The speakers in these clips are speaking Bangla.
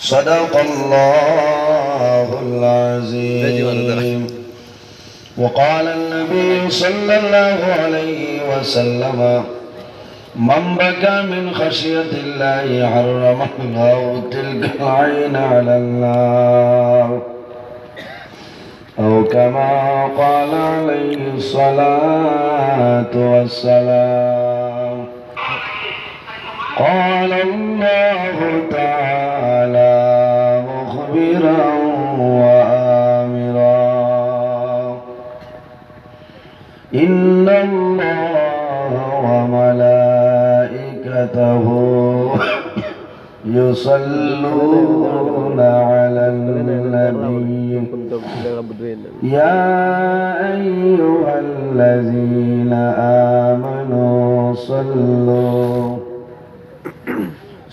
صدق الله العظيم. وقال النبي صلى الله عليه وسلم من بكى من خشية الله حرم الله تلك العين على النار. أو كما قال عليه الصلاة والسلام قال الله تعالى مخبرا وآمرا. إن الله وملائكته يصلون على النبي. يا أيها الذين آمنوا صلوا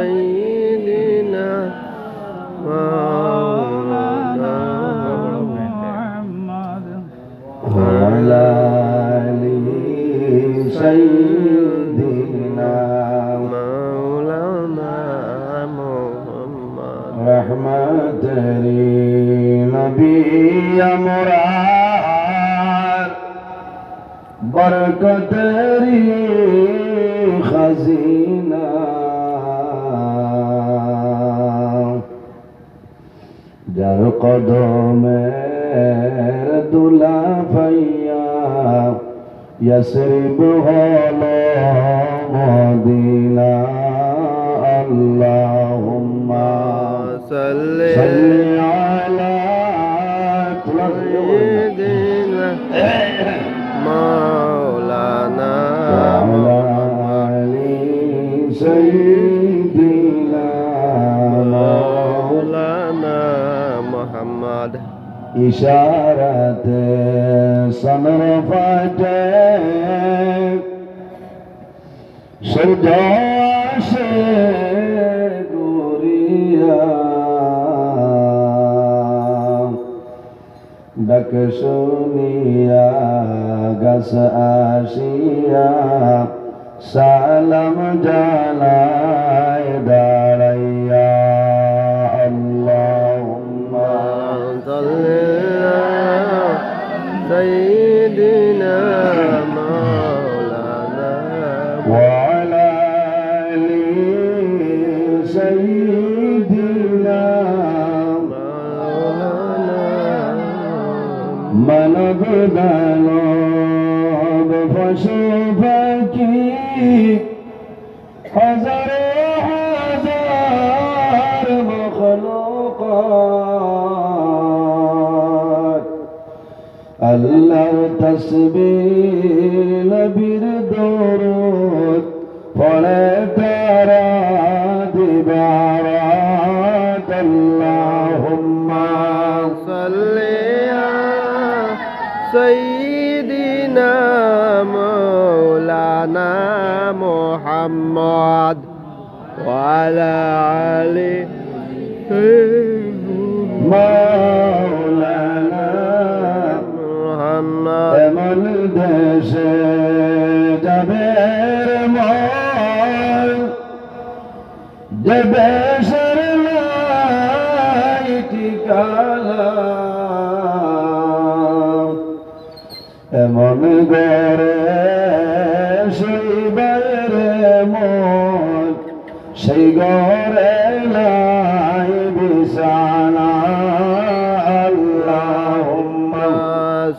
سيدنا مولانا وعلى آل سيدنا مولانا محمد. رحمت نبی مراد. برکت خزینہ جر قدوم دولا فيا يسرب هلا مدينا اللهم صل على ইশারাতে সমর ফাটে। সূর্য আসে গুরিয়া ডাক শুনিয়া গাছ আসিয়া সালাম জানাই দাঁড়াইয়া গলব ফসে ফাঁকি হাজারে হাজার মখলুক আল্লাহ তসবির বীর দৌড় পড়ে محمد وعلى آله মাওলানা محمد এমন দেশে যাবে মন যে দেশের নাই ঠিকানা এমন গরে করে নাই বিশানা আল্লাহ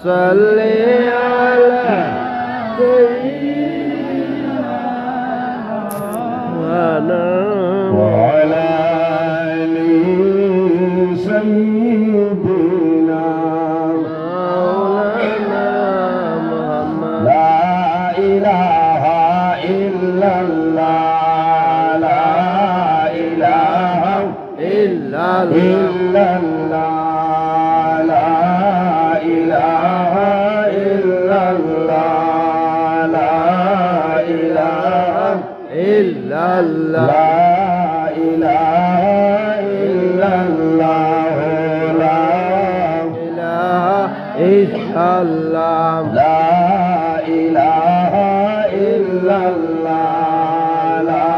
সাল্লি আলা وعلى آل سيدنا illallah la ilaha illallah la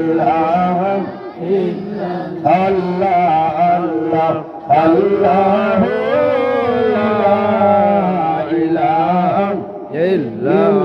ilaha illallah Allah Allah la ilaha illallah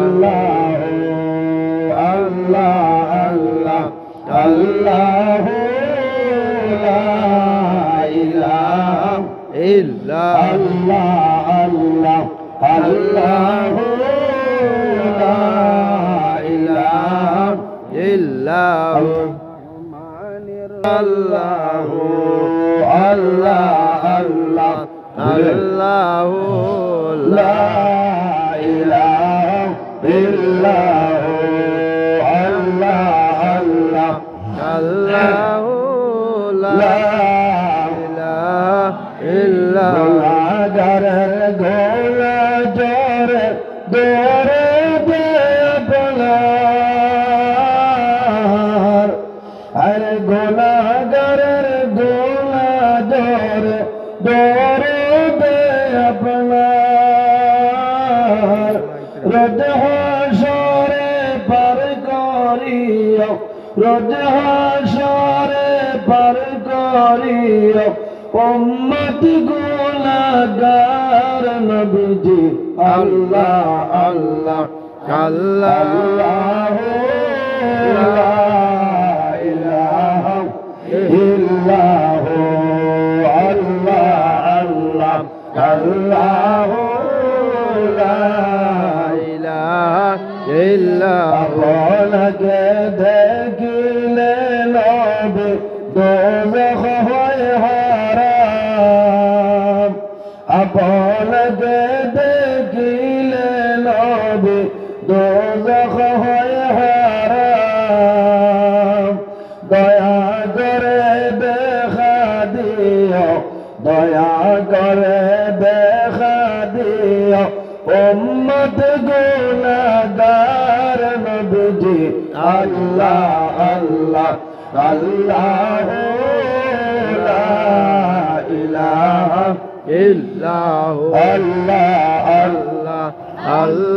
রোজ হাসরে পার করিও উম্মত গুনাহগার নবীজি আল্লাহ আল্লাহ আল্লাহ আল্লাহ ইলাহা দয়া করে দেখা দিও উম্মত গুণাগার নবীজি আল্লাহ আল্লাহ আল্লাহ ইলাহা ইল্লাহ আল্লাহ আল্লাহ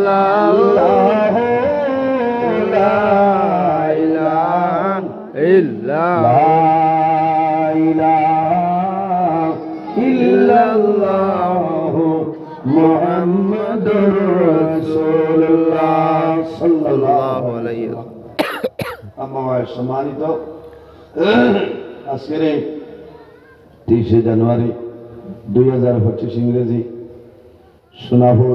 সম্মানিত। আজকের তেইশে জানুয়ারি দুই হাজার পঁচিশ ইংরেজি সোনাপুর